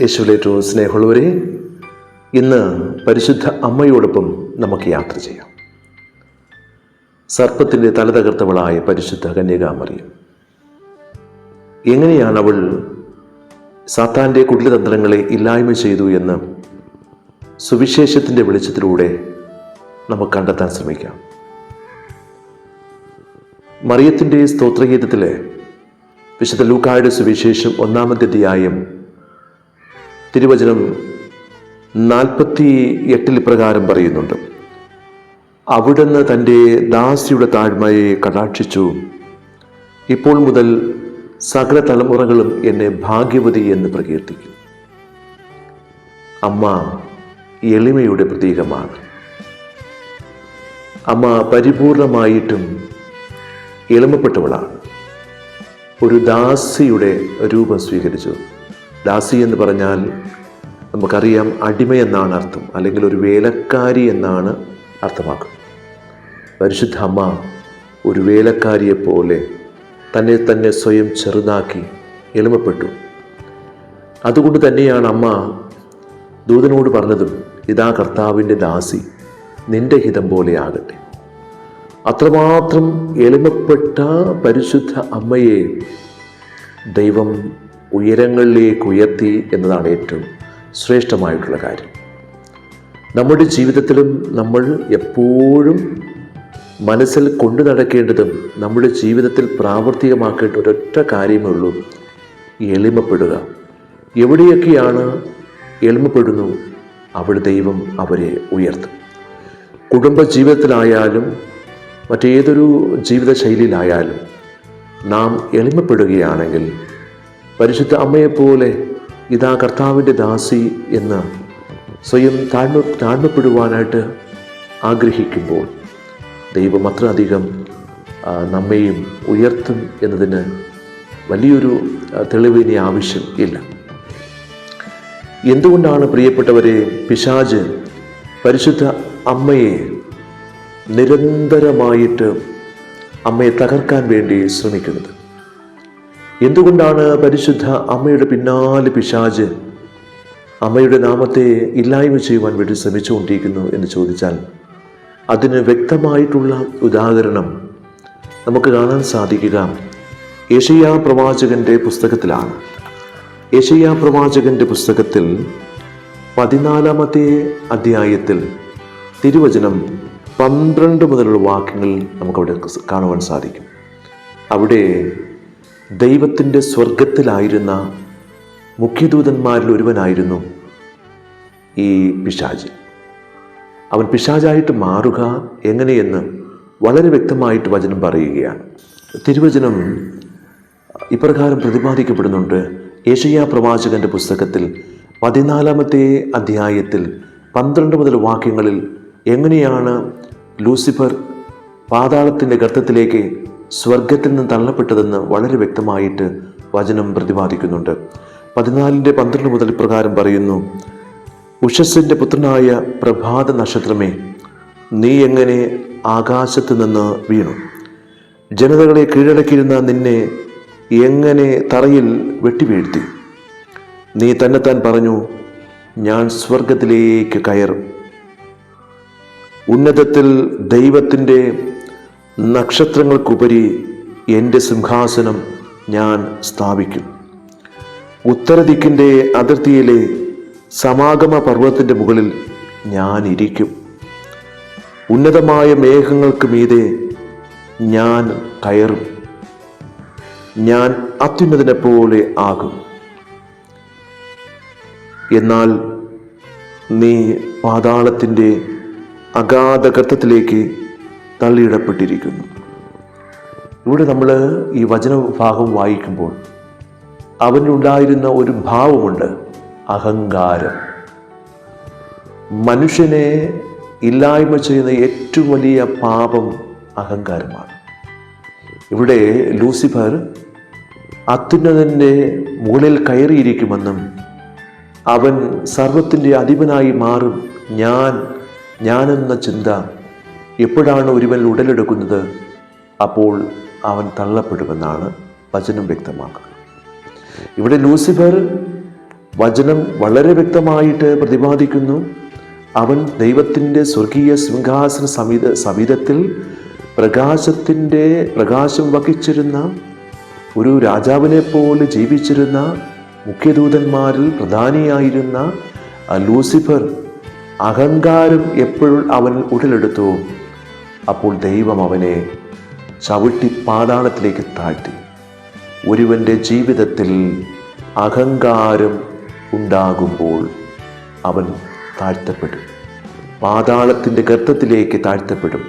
യേശുവിലേറ്റവും സ്നേഹമുള്ളവരെ ഇന്ന് പരിശുദ്ധ അമ്മയോടൊപ്പം നമുക്ക് യാത്ര ചെയ്യാം. സർപ്പത്തിന്റെ തല തകർത്തവളായ പരിശുദ്ധ കന്യകാമറിയം എങ്ങനെയാണ് അവൾ സാത്താന്റെ കുടിലതന്ത്രങ്ങളെ ഇല്ലായ്മ ചെയ്തു എന്ന് സുവിശേഷത്തിന്റെ വെളിച്ചത്തിലൂടെ നമുക്ക് കണ്ടെത്താൻ ശ്രമിക്കാം. മറിയത്തിന്റെ സ്തോത്രഗീതത്തിലെ വിശുദ്ധ ലൂക്കായുടെ സുവിശേഷം ഒന്നാമത്തെ അധ്യായം തിരുവചനം നാൽപ്പത്തി എട്ടിൽ പ്രകാരം പറയുന്നുണ്ട്. അവിടുന്ന് തന്റെ ദാസിയുടെ താഴ്മയെ കടാക്ഷിച്ചു. ഇപ്പോൾ മുതൽ സകല തലമുറകളും എന്നെ ഭാഗ്യവതി എന്ന് പ്രകീർത്തിക്കും. അമ്മ എളിമയുടെ പ്രതീകമാണ്. അമ്മ പരിപൂർണമായിട്ടും എളിമപ്പെട്ടവളാണ്. ഒരു ദാസിയുടെ രൂപം സ്വീകരിച്ചു. ദാസി എന്ന് പറഞ്ഞാൽ നമുക്കറിയാം അടിമ എന്നാണ് അർത്ഥം അല്ലെങ്കിൽ ഒരു വേലക്കാരി എന്നാണ് അർത്ഥമാക്കുന്നത്. പരിശുദ്ധ അമ്മ ഒരു വേലക്കാരിയെപ്പോലെ തന്നെ തന്നെ സ്വയം ചെറുതാക്കി എളിമപ്പെട്ടു. അതുകൊണ്ട് തന്നെയാണ് അമ്മ ദൂതനോട് പറഞ്ഞതും ഇതാ കർത്താവിന്റെ ദാസി നിന്റെ ഹിതം പോലെ ആകട്ടെ. അത്രമാത്രം എളിമപ്പെട്ട പരിശുദ്ധ അമ്മയെ ദൈവം ഉയരങ്ങളിലേക്ക് ഉയർത്തി എന്നതാണ് ഏറ്റവും ശ്രേഷ്ഠമായിട്ടുള്ള കാര്യം. നമ്മുടെ ജീവിതത്തിലും നമ്മൾ എപ്പോഴും മനസ്സിൽ കൊണ്ടു നടക്കേണ്ടതും നമ്മുടെ ജീവിതത്തിൽ പ്രാവർത്തികമാക്കേണ്ട ഒരൊറ്റ കാര്യമേ ഉള്ളൂ എളിമപ്പെടുക. എവിടെയൊക്കെയാണ് എളിമപ്പെടുന്നു? അവിടെ ദൈവം അവരെ ഉയർത്തും. കുടുംബ ജീവിതത്തിലായാലും മറ്റേതൊരു ജീവിതശൈലിയിലായാലും നാം എളിമപ്പെടുകയാണെങ്കിൽ പരിശുദ്ധ അമ്മയെപ്പോലെ ഇതാ കർത്താവിന്റെ ദാസി എന്ന് സ്വയം താഴ്മ താഴ്മപ്പെടുവാനായിട്ട് ആഗ്രഹിക്കുമ്പോൾ ദൈവം അത്ര അധികം ആ, ഉയർത്തും എന്നതിന് വലിയൊരു തെളിവിന് ആവശ്യം ഇല്ല. എന്തുകൊണ്ടാണ് പ്രിയപ്പെട്ടവരെ പിശാജ് പരിശുദ്ധ അമ്മയെ നിരന്തരമായിട്ട് അമ്മയെ തകർക്കാൻ വേണ്ടി ശ്രമിക്കുന്നത്? എന്തുകൊണ്ടാണ് പരിശുദ്ധ അമ്മയുടെ പിന്നാലെ പിശാജ്? അമ്മയുടെ നാമത്തെ ഇല്ലായ്മ ചെയ്യുവാൻ വേണ്ടി ശ്രമിച്ചുകൊണ്ടിരിക്കുന്നു എന്ന് ചോദിച്ചാൽ അതിന് വ്യക്തമായിട്ടുള്ള ഉദാഹരണം നമുക്ക് കാണാൻ സാധിക്കുക. യഷയ പ്രവാചകന്റെ പുസ്തകത്തിലാണ്. യഷയ പ്രവാചകന്റെ പുസ്തകത്തിൽ പതിനാലാമത്തെ അധ്യായത്തിൽ തിരുവചനം പന്ത്രണ്ട് മുതലുള്ള വാക്യങ്ങൾ നമുക്കവിടെ കാണുവാൻ സാധിക്കും. അവിടെ ദൈവത്തിന്റെ സ്വർഗത്തിലായിരുന്ന മുഖ്യദൂതന്മാരിൽ ഒരുവനായിരുന്നു ഈ പിശാജ് അവൻ പിശാജായിട്ട് മാറുക എങ്ങനെയെന്ന് വളരെ വ്യക്തമായിട്ട് വചനം പറയുകയാണ്. തിരുവചനം ഇപ്രകാരം പ്രതിപാദിക്കപ്പെടുന്നുണ്ട്. ഏഷ്യ പ്രവാചകന്റെ പുസ്തകത്തിൽ പതിനാലാമത്തെ അധ്യായത്തിൽ പന്ത്രണ്ട് മുതൽ വാക്യങ്ങളിൽ എങ്ങനെയാണ് ലൂസിഫർ പാതാളത്തിന്റെ ഗർത്തത്തിലേക്ക് സ്വർഗത്തിൽ നിന്ന് തള്ളപ്പെട്ടതെന്ന് വളരെ വ്യക്തമായിട്ട് വചനം പ്രതിപാദിക്കുന്നുണ്ട്. പതിനാലിന്റെ പന്ത്രണ്ട് മുതൽ പ്രകാരം പറയുന്നു ഉഷസ്സിന്റെ പുത്രനായ പ്രഭാത നക്ഷത്രമേ നീ എങ്ങനെ ആകാശത്ത് നിന്ന് വീണു? ജനതകളെ കീഴടക്കിയിരുന്ന നിന്നെ എങ്ങനെ തറയിൽ വെട്ടിവീഴ്ത്തി? നീ തന്നെത്താൻ പറഞ്ഞു ഞാൻ സ്വർഗത്തിലേക്ക് കയറും. ഉന്നതത്തിൽ ദൈവത്തിന്റെ നക്ഷത്രങ്ങൾക്കുപരി എന്റെ സിംഹാസനം ഞാൻ സ്ഥാപിക്കും. ഉത്തരദിക്കിന്റെ അതിർത്തിയിലെ സമാഗമ പർവതത്തിന്റെ മുകളിൽ ഞാൻ ഇരിക്കും ഉന്നതമായ മേഘങ്ങൾക്ക് മീതെ ഞാൻ കയറും. ഞാൻ അത്യുന്നതിനെ പോലെ ആകും. എന്നാൽ നീ പാതാളത്തിന്റെ അഗാധ ഗർത്തത്തിലേക്ക് തള്ളിയിടപ്പെട്ടിരിക്കുന്നു. ഇവിടെ നമ്മൾ ഈ വചന ഭാഗം വായിക്കുമ്പോൾ അവനുണ്ടായിരുന്ന ഒരു ഭാവമുണ്ട് അഹങ്കാരം. മനുഷ്യനെ ഇല്ലായ്മ ചെയ്യുന്ന ഏറ്റവും വലിയ പാപം അഹങ്കാരമാണ്. ഇവിടെ ലൂസിഫർ അത്യുന്നതന്റെ മുകളിൽ കയറിയിരിക്കുമെന്നും അവൻ സർവത്തിന്റെ അധിപനായി മാറും ഞാൻ ഞാനെന്ന ചിന്ത എപ്പോഴാണ് ഒരുവൻ ഉടലെടുക്കുന്നത്? അപ്പോൾ അവൻ തള്ളപ്പെടുമെന്നാണ് വചനം വ്യക്തമാക്കുന്നത് ഇവിടെ ലൂസിഫർ വചനം വളരെ വ്യക്തമായിട്ട് പ്രതിപാദിക്കുന്നു. അവൻ ദൈവത്തിന്റെ സ്വർഗീയ സിംഹാസന സമീത സമീതത്തിൽ പ്രകാശത്തിന്റെ പ്രകാശം വഹിച്ചിരുന്ന ഒരു രാജാവിനെ പോലെ ജീവിച്ചിരുന്ന മുഖ്യദൂതന്മാരിൽ പ്രധാനിയായിരുന്ന ലൂസിഫർ അഹങ്കാരം എപ്പോഴും അവൻ ഉടലെടുത്തു. അപ്പോൾ ദൈവം അവനെ ചവിട്ടി പാതാളത്തിലേക്ക് താഴ്ത്തി. ഒരുവന്റെ ജീവിതത്തിൽ അഹങ്കാരം ഉണ്ടാകുമ്പോൾ അവൻ താഴ്ത്തപ്പെടും. പാതാളത്തിന്റെ ഗർത്തത്തിലേക്ക് താഴ്ത്തപ്പെടും.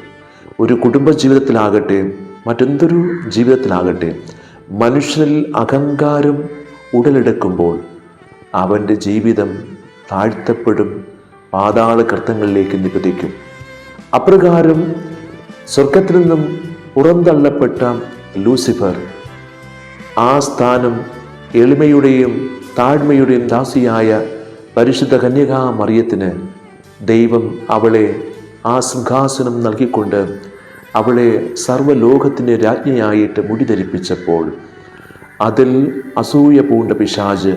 ഒരു കുടുംബ ജീവിതത്തിലാകട്ടെ മറ്റെന്തൊരു ജീവിതത്തിലാകട്ടെ മനുഷ്യനിൽ അഹങ്കാരം ഉടലെടുക്കുമ്പോൾ അവന്റെ ജീവിതം താഴ്ത്തപ്പെടും പാതാള കൃത്യങ്ങളിലേക്ക് നിപതിക്കും അപ്രകാരം സ്വർഗത്തിൽ നിന്നും പുറന്തള്ളപ്പെട്ട ലൂസിഫർ. ആ സ്ഥാനം എളിമയുടെയും താഴ്മയുടെയും ദാസിയായ പരിശുദ്ധ കന്യകാ മറിയത്തിന് ദൈവം അവളെ ആ സിംഹാസനം നൽകിക്കൊണ്ട് അവളെ സർവലോകത്തിന്റെ രാജ്ഞിയായിട്ട് മുടിധരിപ്പിച്ചപ്പോൾ അതിൽ അസൂയ പൂണ്ട പിശാജ്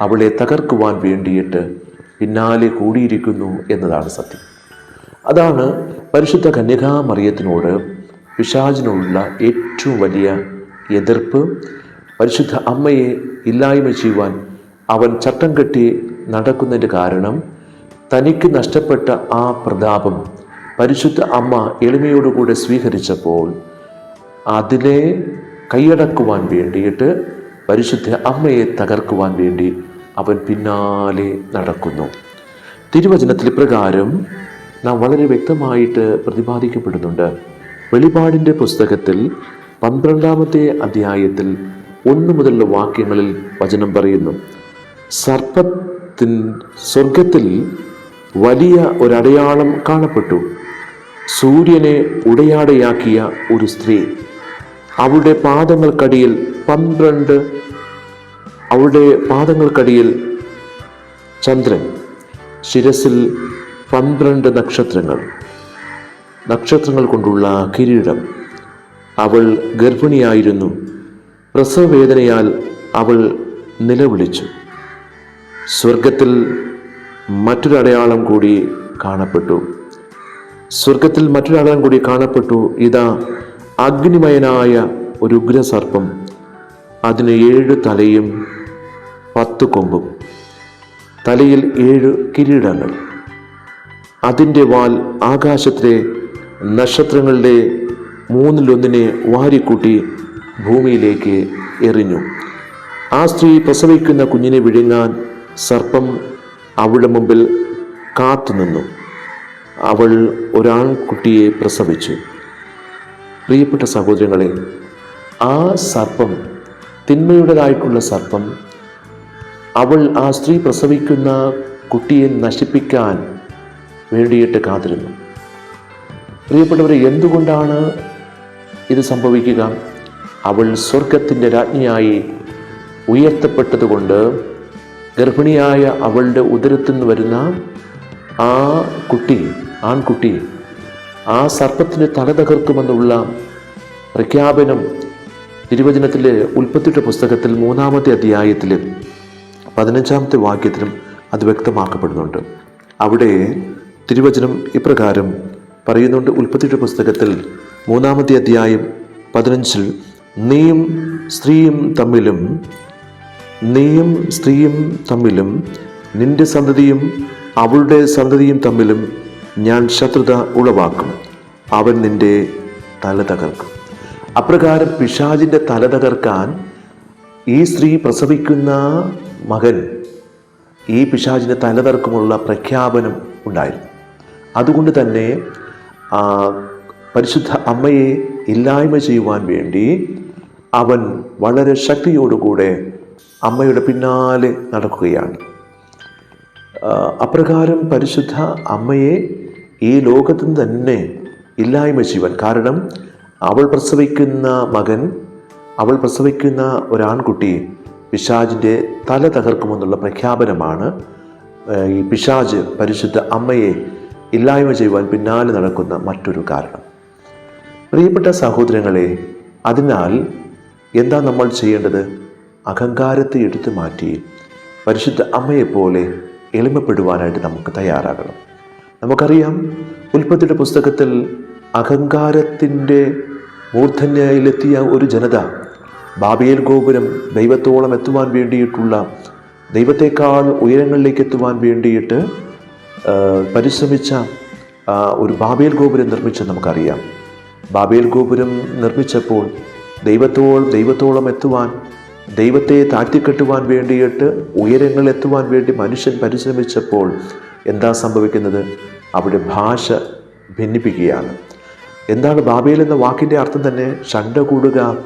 അവളെ തകർക്കുവാൻ വേണ്ടിയിട്ട് പിന്നാലെ കൂടിയിരിക്കുന്നു എന്നതാണ് സത്യം. അതാണ് പരിശുദ്ധ കന്യകാമറിയത്തിനോട് മറിയത്തിനോട് പിശാചിനുള്ള ഏറ്റവും വലിയ എതിർപ്പ്. പരിശുദ്ധ അമ്മയെ ഇല്ലായ്മ ചെയ്യുവാൻ അവൻ ചട്ടം കെട്ടി നടക്കുന്നതിന്റെ കാരണം തനിക്ക് നഷ്ടപ്പെട്ട ആ പ്രതാപം പരിശുദ്ധ അമ്മ എളിമയോടുകൂടെ സ്വീകരിച്ചപ്പോൾ അതിനെ കൈയടക്കുവാൻ വേണ്ടിയിട്ട് പരിശുദ്ധ അമ്മയെ തകർക്കുവാൻ വേണ്ടി അവൻ പിന്നാലെ നടക്കുന്നു. തിരുവചനത്തിൽ പ്രകാരം നാം വളരെ വ്യക്തമായിട്ട് പ്രതിപാദിക്കപ്പെടുന്നുണ്ട്. വെളിപാടിന്റെ പുസ്തകത്തിൽ പന്ത്രണ്ടാമത്തെ അധ്യായത്തിൽ ഒന്ന് മുതലുള്ള വാക്യങ്ങളിൽ വചനം പറയുന്നു. സർപ്പത്തിൻ സ്വർഗത്തിൽ വലിയ ഒരടയാളം കാണപ്പെട്ടു. സൂര്യനെ ഉടയാടയാക്കിയ ഒരു സ്ത്രീ. അവളുടെ പാദങ്ങൾക്കടിയിൽ പന്ത്രണ്ട് അവളുടെ പാദങ്ങൾക്കടിയിൽ ചന്ദ്രൻ. ശിരസിൽ പന്ത്രണ്ട് നക്ഷത്രങ്ങൾ. നക്ഷത്രങ്ങൾ കൊണ്ടുള്ള കിരീടം. അവൾ ഗർഭിണിയായിരുന്നു. പ്രസവവേദനയാൽ അവൾ നിലവിളിച്ചു. സ്വർഗത്തിൽ മറ്റൊരടയാളം കൂടി കാണപ്പെട്ടു. സ്വർഗത്തിൽ മറ്റൊരടയാളം കൂടി കാണപ്പെട്ടു. ഇതാ അഗ്നിമയനായ ഒരു ഉഗ്രസർപ്പം. അതിന് ഏഴ് തലയും പത്ത് കൊമ്പും. തലയിൽ ഏഴ് കിരീടങ്ങൾ. അതിന്റെ വാൽ ആകാശത്തിലെ നക്ഷത്രങ്ങളുടെ മൂന്നിലൊന്നിനെ വാരിക്കൂട്ടി ഭൂമിയിലേക്ക് എറിഞ്ഞു. ആ സ്ത്രീ പ്രസവിക്കുന്ന കുഞ്ഞിനെ വിഴുങ്ങാൻ സർപ്പം അവളുടെ മുമ്പിൽ കാത്തുനിന്നു അവൾ ഒരാൺകുട്ടിയെ പ്രസവിച്ചു. പ്രിയപ്പെട്ട സഹോദരങ്ങളെ ആ സർപ്പം തിന്മയുടേതായിട്ടുള്ള സർപ്പം അവൾ ആ സ്ത്രീ പ്രസവിക്കുന്ന കുട്ടിയെ നശിപ്പിക്കാൻ വേണ്ടിയിട്ട് കാത്തിരുന്നു. പ്രിയപ്പെട്ടവരെ എന്തുകൊണ്ടാണ് ഇത് സംഭവിക്കുക? അവൾ സ്വർഗത്തിന്റെ രാജ്ഞിയായി ഉയർത്തപ്പെട്ടതുകൊണ്ട് ഗർഭിണിയായ അവളുടെ ഉദരത്തിൽ നിന്ന് വരുന്ന ആ കുട്ടി ആൺകുട്ടി ആ സർപ്പത്തിന്റെ തല തകർക്കുമെന്നുള്ള പ്രഖ്യാപനം തിരുവചനത്തിലെ ഉൽപ്പത്തിയുടെ പുസ്തകത്തിൽ മൂന്നാമത്തെ അധ്യായത്തിൽ പതിനഞ്ചാമത്തെ വാക്യത്തിലും അത് വ്യക്തമാക്കപ്പെടുന്നുണ്ട്. അവിടെ തിരുവചനം ഇപ്രകാരം പറയുന്നുണ്ട് ഉൽപ്പത്തിയുടെ പുസ്തകത്തിൽ മൂന്നാമത്തെ അധ്യായം പതിനഞ്ചിൽ നീയും സ്ത്രീയും തമ്മിലും നീയും സ്ത്രീയും തമ്മിലും നിന്റെ സന്തതിയും അവളുടെ സന്തതിയും തമ്മിലും ഞാൻ ശത്രുത ഉളവാക്കും. അവൻ നിന്റെ തല തകർക്കും. അപ്രകാരം പിശാജിന്റെ തല തകർക്കാൻ ഈ സ്ത്രീ പ്രസവിക്കുന്ന മകൻ ഈ പിശാജിന്റെ തല തകർക്കുമുള്ള പ്രഖ്യാപനം ഉണ്ടായിരുന്നു. അതുകൊണ്ട് തന്നെ പരിശുദ്ധ അമ്മയെ ഇല്ലായ്മ ചെയ്യുവാൻ വേണ്ടി അവൻ വളരെ ശക്തിയോടുകൂടെ അമ്മയുടെ പിന്നാലെ നടക്കുകയാണ്. അപ്രകാരം പരിശുദ്ധ അമ്മയെ ഈ ലോകത്തു തന്നെ ഇല്ലായ്മ ചെയ്യുവാൻ. കാരണം അവൾ പ്രസവിക്കുന്ന മകൻ അവൾ പ്രസവിക്കുന്ന ഒരാൺകുട്ടി പിശാജിന്റെ തല തകർക്കുമെന്നുള്ള പ്രഖ്യാപനമാണ് ഈ പിശാജ് പരിശുദ്ധ അമ്മയെ ഇല്ലായ്മ ചെയ്യുവാൻ പിന്നാലെ നടക്കുന്ന മറ്റൊരു കാരണം. പ്രിയപ്പെട്ട സഹോദരങ്ങളെ അതിനാൽ എന്താ നമ്മൾ ചെയ്യേണ്ടത്? അഹങ്കാരത്തെ എടുത്തു മാറ്റി പരിശുദ്ധ അമ്മയെപ്പോലെ എളിമപ്പെടുവാനായിട്ട് നമുക്ക് തയ്യാറാകണം. നമുക്കറിയാം ഉൽപ്പത്തിയുടെ പുസ്തകത്തിൽ അഹങ്കാരത്തിന്റെ മൂർധന്യയിലെത്തിയ ഒരു ജനത ബാബിയൽ ഗോപുരം ദൈവത്തോളം എത്തുവാൻ വേണ്ടിയിട്ടുള്ള ദൈവത്തെക്കാൾ ഉയരങ്ങളിലേക്ക് എത്തുവാൻ വേണ്ടിയിട്ട് പരിശ്രമിച്ച ഒരു ബാബേൽ ഗോപുരം നിർമ്മിച്ച നമുക്കറിയാം. ബാബേൽ ഗോപുരം നിർമ്മിച്ചപ്പോൾ ദൈവത്തോൾ ദൈവത്തോളം എത്തുവാൻ ദൈവത്തെ താഴ്ത്തിക്കെട്ടുവാൻ വേണ്ടിയിട്ട് ഉയരങ്ങൾ എത്തുവാൻ വേണ്ടി മനുഷ്യൻ പരിശ്രമിച്ചപ്പോൾ എന്താ സംഭവിക്കുന്നത്? അവിടെ ഭാഷ ഭിന്നിപ്പിക്കുകയാണ്. എന്താണ് ബാബേൽ എന്ന വാക്കിന്റെ അർത്ഥം തന്നെ? ഷണ്ട കൂടുക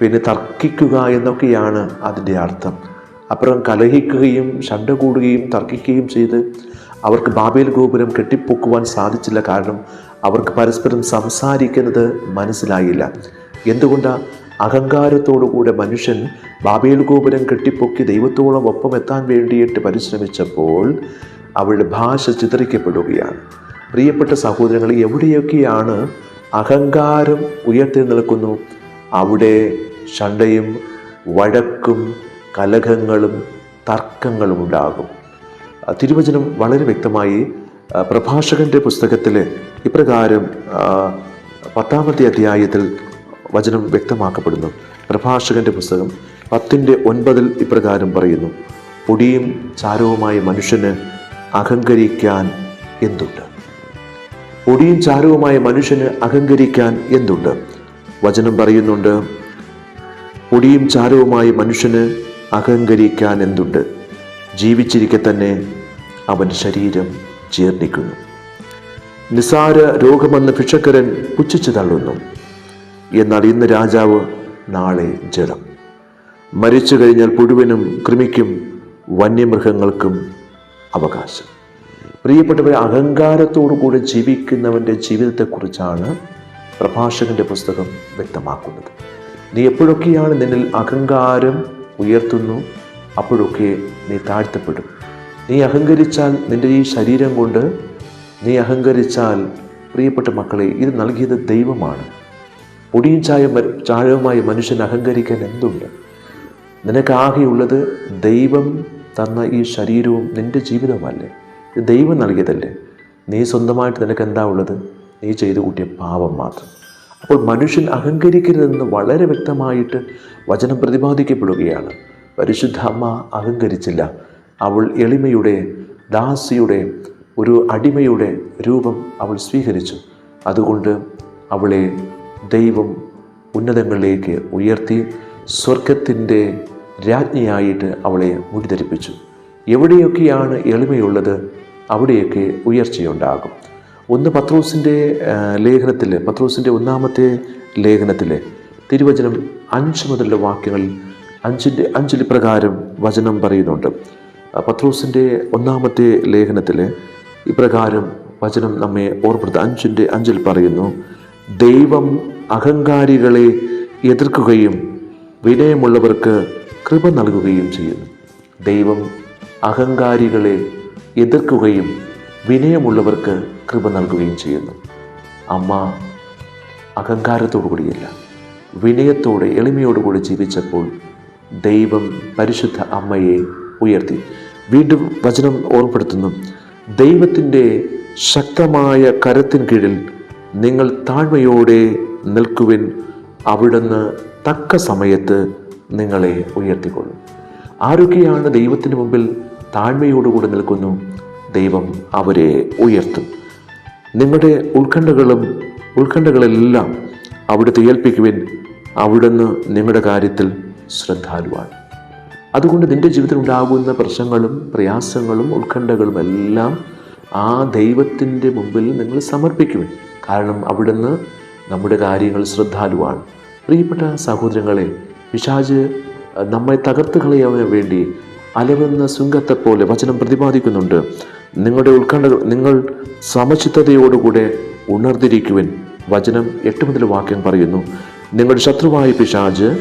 പിന്നെ തർക്കിക്കുക എന്നൊക്കെയാണ് അതിന്റെ അർത്ഥം. അപ്പുറം കലഹിക്കുകയും ഷണ്ട കൂടുകയും തർക്കിക്കുകയും ചെയ്ത് അവർക്ക് ബാബേൽ ഗോപുരം കെട്ടിപ്പൊക്കുവാൻ സാധിച്ചില്ല കാരണം അവർക്ക് പരസ്പരം സംസാരിക്കുന്നത് മനസ്സിലായില്ല. എന്തുകൊണ്ടാണ് അഹങ്കാരത്തോടുകൂടെ മനുഷ്യൻ ബാബേൽ ഗോപുരം കെട്ടിപ്പൊക്കി ദൈവത്തോളം ഒപ്പം എത്താൻ വേണ്ടിയിട്ട് പരിശ്രമിച്ചപ്പോൾ അവളുടെ ഭാഷ ചിത്രിക്കപ്പെടുകയാണ് പ്രിയപ്പെട്ട സഹോദരങ്ങൾ എവിടെയൊക്കെയാണ് അഹങ്കാരം ഉയർത്തി നിൽക്കുന്നു അവിടെ ഷണ്ടയും വഴക്കും കലഹങ്ങളും തർക്കങ്ങളും ഉണ്ടാകും. തിരുവചനം വളരെ വ്യക്തമായി പ്രഭാഷകന്റെ പുസ്തകത്തിൽ ഇപ്രകാരം പത്താമത്തെ അധ്യായത്തിൽ വചനം വ്യക്തമാക്കപ്പെടുന്നു. പ്രഭാഷകന്റെ പുസ്തകം പത്തിന്റെ ഒൻപതിൽ ഇപ്രകാരം പറയുന്നു പൊടിയും ചാരവുമായ മനുഷ്യന് അഹങ്കരിക്കാൻ എന്തുണ്ട്? പൊടിയും ചാരവുമായ മനുഷ്യന് അഹങ്കരിക്കാൻ എന്തുണ്ട്? വചനം പറയുന്നുണ്ട് പൊടിയും ചാരവുമായ മനുഷ്യന് അഹങ്കരിക്കാൻ എന്തുണ്ട്? ജീവിച്ചിരിക്കെ തന്നെ അവൻ ശരീരം ജീർണിക്കുന്നു. നിസാര രോഗമെന്ന് ഭിക്ഷക്കരൻ പുച്ഛിച്ചു തള്ളുന്നു. എന്നാൽ ഇന്ന് രാജാവ് നാളെ ജഡം. മരിച്ചു കഴിഞ്ഞാൽ പുഴുവിനും കൃമിക്കും വന്യമൃഗങ്ങൾക്കും അവകാശം. പ്രിയപ്പെട്ടവരെ അഹങ്കാരത്തോടു കൂടെ ജീവിക്കുന്നവന്റെ ജീവിതത്തെക്കുറിച്ചാണ് പ്രഭാഷകന്റെ പുസ്തകം വ്യക്തമാക്കുന്നത്. നീ എപ്പോഴൊക്കെയാണ് നിന്നിൽ അഹങ്കാരം ഉയർത്തുന്നു? അപ്പോഴൊക്കെ നീ താഴ്ത്തപ്പെടും. നീ അഹങ്കരിച്ചാൽ നിന്റെ ഈ ശരീരം കൊണ്ട് നീ അഹങ്കരിച്ചാൽ പ്രിയപ്പെട്ട മക്കളെ ഇത് നൽകിയത് ദൈവമാണ്. പൊടിയും ചായ ചാഴവുമായി മനുഷ്യൻ അഹങ്കരിക്കാൻ എന്തുണ്ട്? നിനക്കാകെയുള്ളത് ദൈവം തന്ന ഈ ശരീരവും നിന്റെ ജീവിതവുമല്ലേ? ഇത് ദൈവം നൽകിയതല്ലേ? നീ സ്വന്തമായിട്ട് നിനക്ക് എന്താ ഉള്ളത്? നീ ചെയ്തു കൂട്ടിയ പാപം മാത്രം. അപ്പോൾ മനുഷ്യൻ അഹങ്കരിക്കരുതെന്ന് വളരെ വ്യക്തമായിട്ട് വചനം പ്രതിപാദിക്കപ്പെടുകയാണ്. പരിശുദ്ധ അമ്മ അഹങ്കരിച്ചില്ല. അവൾ എളിമയുടെ ദാസിയുടെ ഒരു അടിമയുടെ രൂപം അവൾ സ്വീകരിച്ചു. അതുകൊണ്ട് അവളെ ദൈവം ഉന്നതങ്ങളിലേക്ക് ഉയർത്തി സ്വർഗത്തിന്റെ രാജ്ഞിയായിട്ട് അവളെ മുടിധരിപ്പിച്ചു. എവിടെയൊക്കെയാണ് എളിമയുള്ളത് അവിടെയൊക്കെ ഉയർച്ചയുണ്ടാകും. ഒന്ന് പത്രോസിന്റെ ലേഖനത്തിൽ പത്രോസിന്റെ ഒന്നാമത്തെ ലേഖനത്തിൽ തിരുവചനം അഞ്ച് മുതലുള്ള വാക്യങ്ങളിൽ അഞ്ചിന്റെ അഞ്ചിൽ പ്രകാരം വചനം പറയുന്നുണ്ട്. പത്രോസിന്റെ ഒന്നാമത്തെ ലേഖനത്തിൽ ഇപ്രകാരം വചനം നമ്മെ ഓർപ്പെടുത്തുക അഞ്ചിന്റെ അഞ്ചിൽ പറയുന്നു ദൈവം അഹങ്കാരികളെ എതിർക്കുകയും വിനയമുള്ളവർക്ക് കൃപ നൽകുകയും ചെയ്യുന്നു. ദൈവം അഹങ്കാരികളെ എതിർക്കുകയും വിനയമുള്ളവർക്ക് കൃപ നൽകുകയും ചെയ്യുന്നു. അമ്മ അഹങ്കാരത്തോടു കൂടിയല്ല വിനയത്തോടെ എളിമയോടുകൂടി ജീവിച്ചപ്പോൾ ദൈവം പരിശുദ്ധ അമ്മയെ ഉയർത്തി. വീണ്ടും വചനം ഓർമ്മപ്പെടുത്തുന്നു. ദൈവത്തിന്റെ ശക്തമായ കരത്തിൻ കീഴിൽ നിങ്ങൾ താഴ്മയോടെ നിൽക്കുവിൻ. അവിടുന്ന് തക്ക സമയത്ത് നിങ്ങളെ ഉയർത്തിക്കൊള്ളും. ആരൊക്കെയാണ് ദൈവത്തിന് മുമ്പിൽ താഴ്മയോടുകൂടി നിൽക്കുന്നു? ദൈവം അവരെ ഉയർത്തും. നിങ്ങളുടെ ഉത്കണ്ഠകളും ഉത്കണ്ഠകളെല്ലാം അവിടുത്തെ ഏൽപ്പിക്കുവിൻ. അവിടുന്ന് നിങ്ങളുടെ കാര്യത്തിൽ ശ്രദ്ധാലുവാണ്. അതുകൊണ്ട് നിന്റെ ജീവിതത്തിൽ ഉണ്ടാകുന്ന പ്രശ്നങ്ങളും പ്രയാസങ്ങളും ഉത്കണ്ഠകളും എല്ലാം ആ ദൈവത്തിന്റെ മുമ്പിൽ നിങ്ങൾ സമർപ്പിക്കുവിൻ. കാരണം അവിടുന്ന് നമ്മുടെ കാര്യങ്ങൾ ശ്രദ്ധാലുവാണ്. പ്രിയപ്പെട്ട സഹോദരങ്ങളെ പിശാജ് നമ്മെ തകർത്ത് കളയാൻ വേണ്ടി അലവുന്ന പോലെ വചനം പ്രതിപാദിക്കുന്നുണ്ട്. നിങ്ങളുടെ ഉത്കണ്ഠ നിങ്ങൾ സമചിത്തതയോടുകൂടെ ഉണർന്നിരിക്കുവിൻ. വചനം എട്ട് മുതൽ വാക്യം പറയുന്നു. നിങ്ങളുടെ ശത്രുവായ പിശാജ്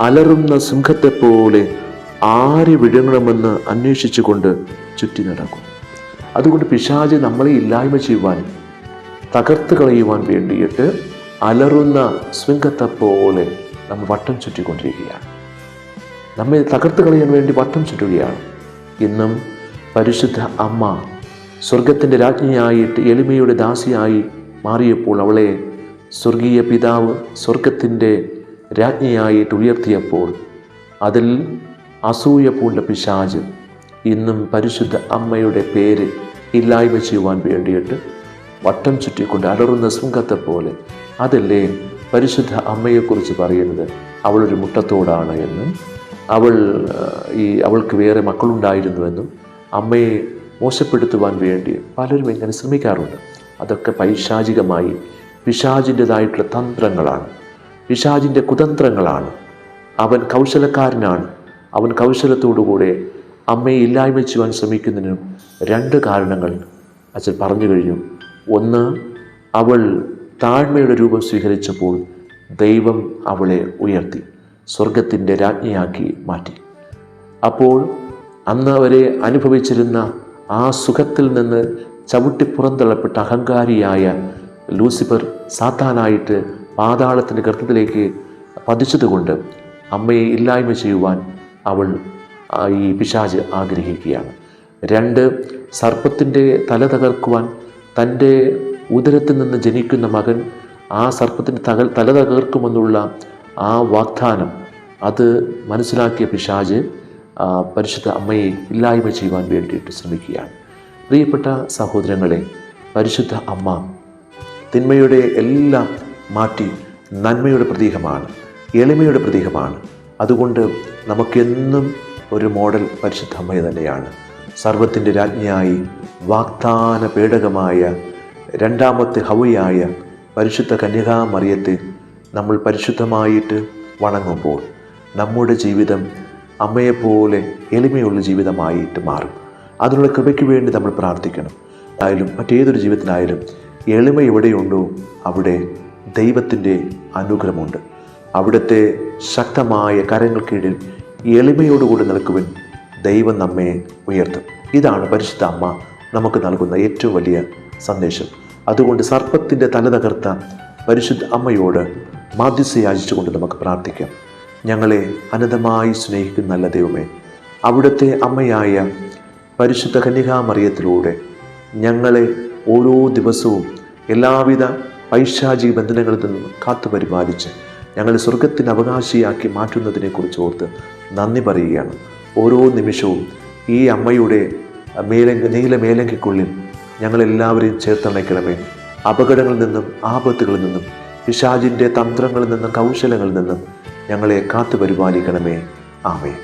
അലറുന്ന സിംഹത്തെപ്പോലെ ആരെ വിഴുങ്ങണമെന്ന് അന്വേഷിച്ചുകൊണ്ട് ചുറ്റി നടക്കും. അതുകൊണ്ട് പിശാജ് നമ്മളെ ഇല്ലായ്മ ചെയ്യുവാൻ തകർത്ത് കളയുവാൻ വേണ്ടിയിട്ട് അലറുന്ന സിംഹത്തെപ്പോലെ പോലെ നമ്മൾ വട്ടം ചുറ്റിക്കൊണ്ടിരിക്കുകയാണ്. നമ്മെ തകർത്ത് കളയാൻ വേണ്ടി വട്ടം ചുറ്റുകയാണ്. ഇന്നും പരിശുദ്ധ അമ്മ സ്വർഗത്തിന്റെ രാജ്ഞിയായിട്ട് എളിമയുടെ ദാസിയായി മാറിയപ്പോൾ അവളെ സ്വർഗീയ പിതാവ് സ്വർഗത്തിന്റെ രാജ്ഞിയായിട്ട് ഉയർത്തിയപ്പോൾ അതിൽ അസൂയ പൂണ്ട പിശാജ് ഇന്നും പരിശുദ്ധ അമ്മയുടെ പേര് ഇല്ലായ്മ ചെയ്യുവാൻ വേണ്ടിയിട്ട് വട്ടം ചുറ്റിക്കൊണ്ട് അലറുന്ന ശൃംഖത്തെ പോലെ അതല്ലേ പരിശുദ്ധ അമ്മയെക്കുറിച്ച് പറയുന്നത്? അവളൊരു മുട്ടത്തോടാണ് എന്നും അവൾ ഈ അവൾക്ക് വേറെ മക്കളുണ്ടായിരുന്നുവെന്നും അമ്മയെ മോശപ്പെടുത്തുവാൻ വേണ്ടി പലരും ഇങ്ങനെ ശ്രമിക്കാറുണ്ട്. അതൊക്കെ പൈശാചികമായി പിശാചിന്റെതായിട്ടുള്ള തന്ത്രങ്ങളാണ്. പിശാചിന്റെ കുതന്ത്രങ്ങളാണ്. അവൻ കൗശലക്കാരനാണ്. അവൻ കൗശലത്തോടുകൂടെ അമ്മയെ ഇല്ലായ്മ ചെയ്യുവാൻ ശ്രമിക്കുന്നതിനും രണ്ട് കാരണങ്ങൾ അച്ഛൻ പറഞ്ഞു കഴിഞ്ഞു. ഒന്ന് അവൾ താഴ്മയുടെ രൂപം സ്വീകരിച്ചപ്പോൾ ദൈവം അവളെ ഉയർത്തി സ്വർഗത്തിന്റെ രാജ്ഞിയാക്കി മാറ്റി. അപ്പോൾ അന്ന് അവരെ അനുഭവിച്ചിരുന്ന ആ സുഖത്തിൽ നിന്ന് ചവിട്ടി പുറന്തള്ളപ്പെട്ട അഹങ്കാരിയായ ലൂസിഫർ സാത്താനായിട്ട് പാതാളത്തിന്റെ ഗർത്തത്തിലേക്ക് പതിച്ചതുകൊണ്ട് അമ്മയെ ഇല്ലായ്മ ചെയ്യുവാൻ അവൾ ഈ പിശാജ് ആഗ്രഹിക്കുകയാണ്. രണ്ട് സർപ്പത്തിന്റെ തല തകർക്കുവാൻ തന്റെ ഉദരത്തിൽ നിന്ന് ജനിക്കുന്ന മകൻ ആ സർപ്പത്തിന്റെ തകൽ തല തകർക്കുമെന്നുള്ള ആ വാഗ്ദാനം അത് മനസ്സിലാക്കിയ പിശാജ് പരിശുദ്ധ അമ്മയെ ഇല്ലായ്മ ചെയ്യുവാൻ വേണ്ടിയിട്ട് ശ്രമിക്കുകയാണ്. പ്രിയപ്പെട്ട സഹോദരങ്ങളെ പരിശുദ്ധ അമ്മ തിന്മയുടെ എല്ലാം മാറ്റി നന്മയുടെ പ്രതീകമാണ് എളിമയുടെ പ്രതീകമാണ്. അതുകൊണ്ട് നമുക്കെന്നും ഒരു മോഡൽ പരിശുദ്ധ തന്നെയാണ്. സർവത്തിന്റെ രാജ്ഞിയായി വാഗ്ദാന പേടകമായ രണ്ടാമത്തെ ഹവയായ പരിശുദ്ധ കന്യകാമറിയത്തെ നമ്മൾ പരിശുദ്ധമായിട്ട് വണങ്ങുമ്പോൾ നമ്മുടെ ജീവിതം അമ്മയെപ്പോലെ എളിമയുള്ള ജീവിതമായിട്ട് മാറും. അതിനുള്ള കൃപയ്ക്ക് വേണ്ടി നമ്മൾ പ്രാർത്ഥിക്കണം. ആയാലും മറ്റേതൊരു ജീവിതത്തിനായാലും എളിമ എവിടെയുണ്ടോ അവിടെ ദൈവത്തിന്റെ അനുഗ്രഹമുണ്ട്. അവിടുത്തെ ശക്തമായ കരങ്ങൾ കീഴിൽ എളിമയോടുകൂടി നിൽക്കുവാൻ ദൈവം നമ്മെ ഉയർത്തും. ഇതാണ് പരിശുദ്ധ അമ്മ നമുക്ക് നൽകുന്ന ഏറ്റവും വലിയ സന്ദേശം. അതുകൊണ്ട് സർപ്പത്തിന്റെ തല തകർത്ത പരിശുദ്ധ അമ്മയോട് മാധ്യസ്ഥ യാചിച്ചുകൊണ്ട് നമുക്ക് പ്രാർത്ഥിക്കാം. ഞങ്ങളെ അനന്തമായി സ്നേഹിക്കുന്ന നല്ല ദൈവമേ അവിടുത്തെ അമ്മയായ പരിശുദ്ധ കന്യകാമറിയത്തിലൂടെ ഞങ്ങളെ ഓരോ ദിവസവും എല്ലാവിധ പൈശാചിക ബന്ധനങ്ങളിൽ നിന്നും കാത്തു പരിപാലിച്ച് ഞങ്ങളെ സ്വർഗത്തിന് അവകാശിയാക്കി മാറ്റുന്നതിനെക്കുറിച്ച് ഓർത്ത് നന്ദി പറയുകയാണ്. ഓരോ നിമിഷവും ഈ അമ്മയുടെ മേലങ്ക നീല മേലങ്കിക്കുള്ളിൽ ഞങ്ങളെല്ലാവരെയും ചേർത്തണയ്ക്കണമേ. അപകടങ്ങളിൽ നിന്നും ആപത്തുകളിൽ നിന്നും പിശാചിന്റെ തന്ത്രങ്ങളിൽ നിന്നും കൗശലങ്ങളിൽ നിന്നും ഞങ്ങളെ കാത്തു പരിപാലിക്കണമേ. ആമേ